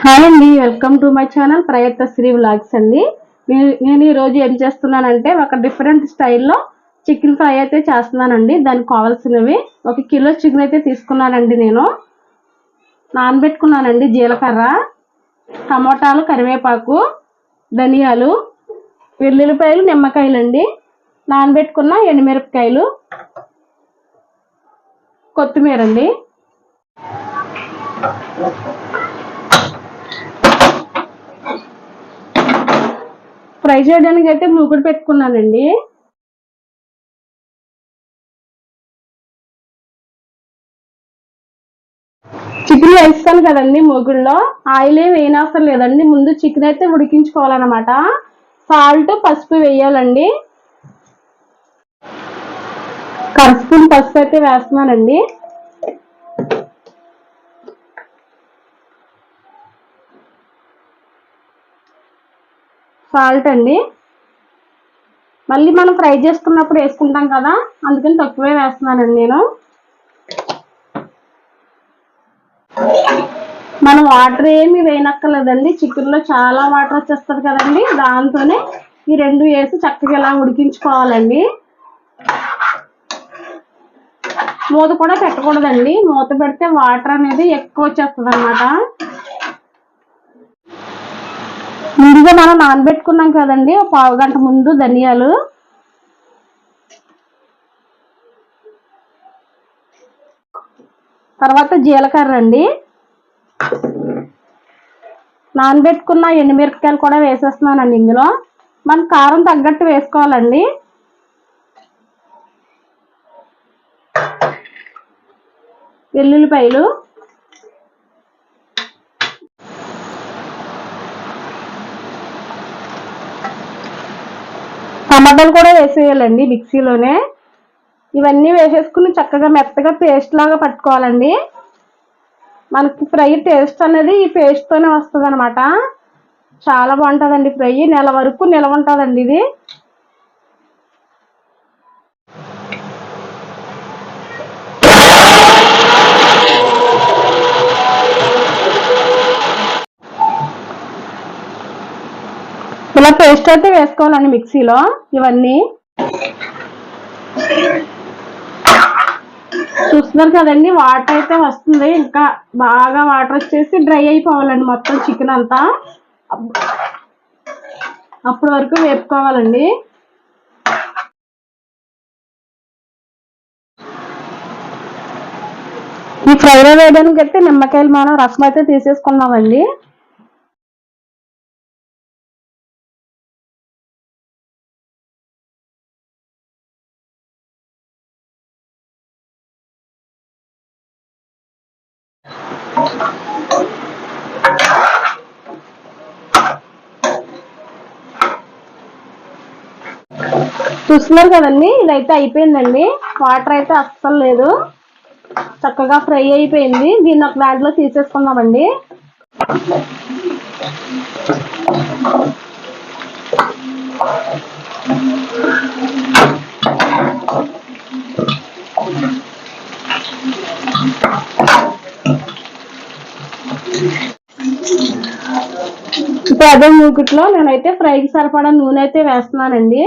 Hi అండి welcome to my channel ప్రయత్న Shri vlogs అండి. నేను- నేను ఈరోజు ఏం చేస్తున్నానంటే ఒక డిఫరెంట్ స్టైల్లో చికెన్ ఫ్రై అయితే చేస్తున్నానండి. దానికి కావాల్సినవి ఒక కిలో చికెన్ అయితే తీసుకున్నానండి నేను. నానబెట్టుకున్నానండి జీలకర్ర టమోటాలు కరివేపాకు ధనియాలు వెల్లుల్లిపాయలు నిమ్మకాయలు అండి నానబెట్టుకున్న ఎండుమిరపకాయలు కొత్తిమీర అండి ఫ్రై చేయడానికి అయితే మూకుడు పెట్టుకున్నానండి. చికెన్ వేస్తాను కదండి మూగుల్లో ఆయిల్ ఏం వేయనవసరం లేదండి. ముందు చికెన్ అయితే ఉడికించుకోవాలన్నమాట. సాల్ట్ పసుపు వేయాలండి. కరస్పూన్ పసుపు అయితే వేస్తున్నానండి. సాల్ట్ అండి. మళ్ళీ మనం ఫ్రై చేసుకున్నప్పుడు వేసుకుంటాం కదా అందుకని తక్కువే వేస్తున్నానండి నేను. మనం వాటర్ ఏమి వేయనక్కర్లేదండి. చికెన్లో చాలా వాటర్ వచ్చేస్తుంది కదండి. దాంతోనే ఈ రెండు వేసి చక్కగా ఇలా ఉడికించుకోవాలండి. మూత కూడా పెట్టకూడదండి. మూత పెడితే వాటర్ అనేది ఎక్కువ వచ్చేస్తుంది అన్నమాట ముందుగా మనం నానబెట్టుకున్నాం కదండి. ఒక పావు గంట ముందు ధనియాలు. తర్వాత జీలకర్ర అండి. నానబెట్టుకున్న ఎండుమిరపకాయలు కూడా వేసేస్తున్నానండి ఇందులో. మన కారం తగ్గట్టు వేసుకోవాలండి. వెల్లుల్లిపాయలు. టమాటాలు కూడా వేసేయాలండి మిక్సీలోనే. ఇవన్నీ వేసేసుకుని చక్కగా మెత్తగా పేస్ట్ లాగా పట్టుకోవాలండి. మనకి ఫ్రై టేస్ట్ అనేది ఈ పేస్ట్ తోనే వస్తుంది అనమాట చాలా బాగుంటుందండి ఫ్రై. నెల వరకు నిలవ ఉంటుందండి ఇది. ఇలా పేస్ట్ అయితే వేసుకోవాలండి మిక్సీలో ఇవన్నీ. చూస్తున్నారు కదండి వాటర్ అయితే వస్తుంది. ఇంకా బాగా వాటర్ వచ్చేసి డ్రై అయిపోవాలండి మొత్తం చికెన్ అంతా. అప్పటి వరకు వేపుకోవాలండి. ఈ ఫ్రైలో వేయడానికి అయితే నిమ్మకాయలు మనం రసం అయితే తీసేసుకున్నామండి. చూస్తున్నారు కదండి ఇదైతే అయిపోయిందండి. వాటర్ అయితే అస్సలు లేదు. చక్కగా ఫ్రై అయిపోయింది. దీన్ని ఒక దాంట్లో తీసేసుకుందామండి. ఇప్పుడు అదే మూకిట్లో నేనైతే ఫ్రైకి సరిపడా నూనె అయితే వేస్తున్నానండి.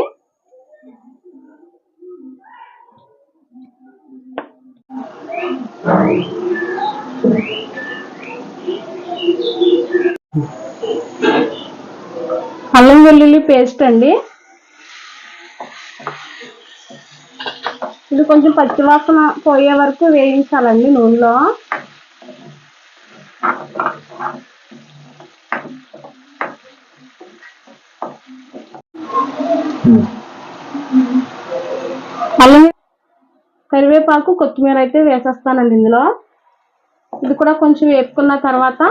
అల్లం వెల్లుల్లి పేస్ట్ అండి. ఇది కొంచెం పచ్చివాసన పోయే వరకు వేయించాలండి నూనెలో. అల్లం కరివేపాకు కొత్తిమీర అయితే వేసేస్తానండి ఇందులో. ఇది కూడా కొంచెం వేపుకున్న తర్వాత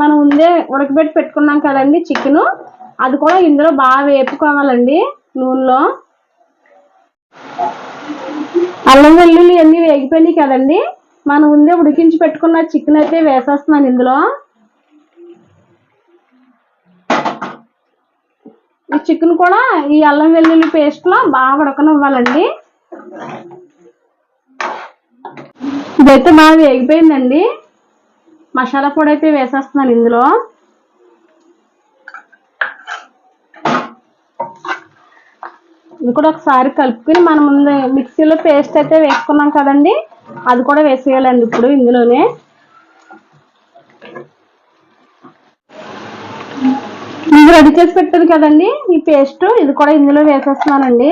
మనం ముందే ఉడకబెట్టి పెట్టుకున్నాం కదండి చికెన్. అది కూడా ఇందులో బాగా వేపుకోవాలండి నూనెలో. అల్లం వెల్లుల్లి అన్ని వేగిపోయినాయి కదండి. మనం ముందే ఉడికించి పెట్టుకున్న చికెన్ అయితే వేసేస్తున్నాను ఇందులో. ఆ చికెన్ కూడా ఈ అల్లం వెల్లుల్లి పేస్ట్లో బాగా ఉడకనివ్వాలండి. ఇదైతే బాగా వేగిపోయిందండి. మసాలా పొడి అయితే వేసేస్తున్నాను ఇందులో. ఇది కూడా ఒకసారి కలుపుకుని మనం ముందు మిక్సీలో పేస్ట్ అయితే వేసుకున్నాం కదండి. అది కూడా వేసేయాలండి ఇప్పుడు ఇందులోనే. రెడీ చేసి పెట్టాను కదండి. ఈ పేస్ట్ ఇది కూడా ఇందులో వేసేస్తున్నానండి.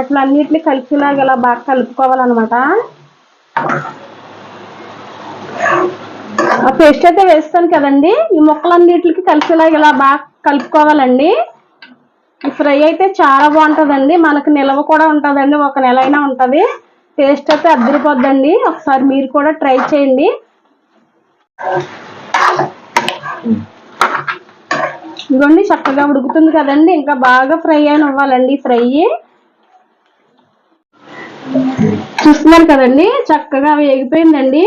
ఇట్లా అన్నిటిని కలిసిలాగా ఇలా బాగా కలుపుకోవాలన్నమాట. ఆ పేస్ట్ అయితే వేస్తాను కదండి. ఈ మొక్కలన్నిటికి కలిసేలాగా ఇలా బాగా కలుపుకోవాలండి. ఈ ఫ్రై అయితే చాలా బాగుంటుందండి. మనకు నిల్వ కూడా ఉంటుందండి. ఒక నెల అయినా ఉంటుంది. టేస్ట్ అయితే అద్దరిపోద్దండి. ఒకసారి మీరు కూడా ట్రై చేయండి. ఇదిగోండి చక్కగా ఉడుకుతుంది కదండి. ఇంకా బాగా ఫ్రై అయిన ఇవ్వాలండి ఫ్రై. చూస్తున్నారు కదండి? చక్కగా వేగిపోయిందండి.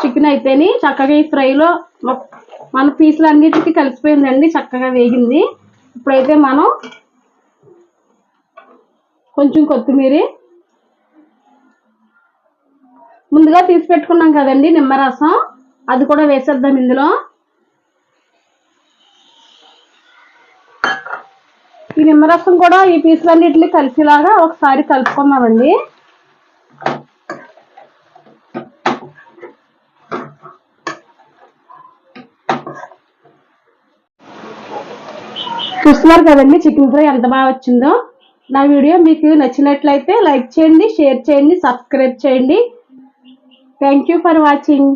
చికెన్ అయితేని చక్కగా ఈ ఫ్రైలో మన పీసులు అన్నిటికీ కలిసిపోయిందండి చక్కగా వేగింది. ఇప్పుడైతే మనం కొంచెం కొత్తిమీర ముందుగా తీసి పెట్టుకున్నాం కదండి నిమ్మరసం. అది కూడా వేసేద్దాం ఇందులో. ఈ నిమ్మరసం కూడా ఈ పీసులన్నిటిని కలిసేలాగా ఒకసారి కలుపుకుందామండి. చూస్తున్నారు కదండి చికెన్ ఫ్రై ఎంత బాగా వచ్చిందో. నా వీడియో మీకు నచ్చినట్లయితే లైక్ చేయండి షేర్ చేయండి సబ్స్క్రైబ్ చేయండి. Thank you for watching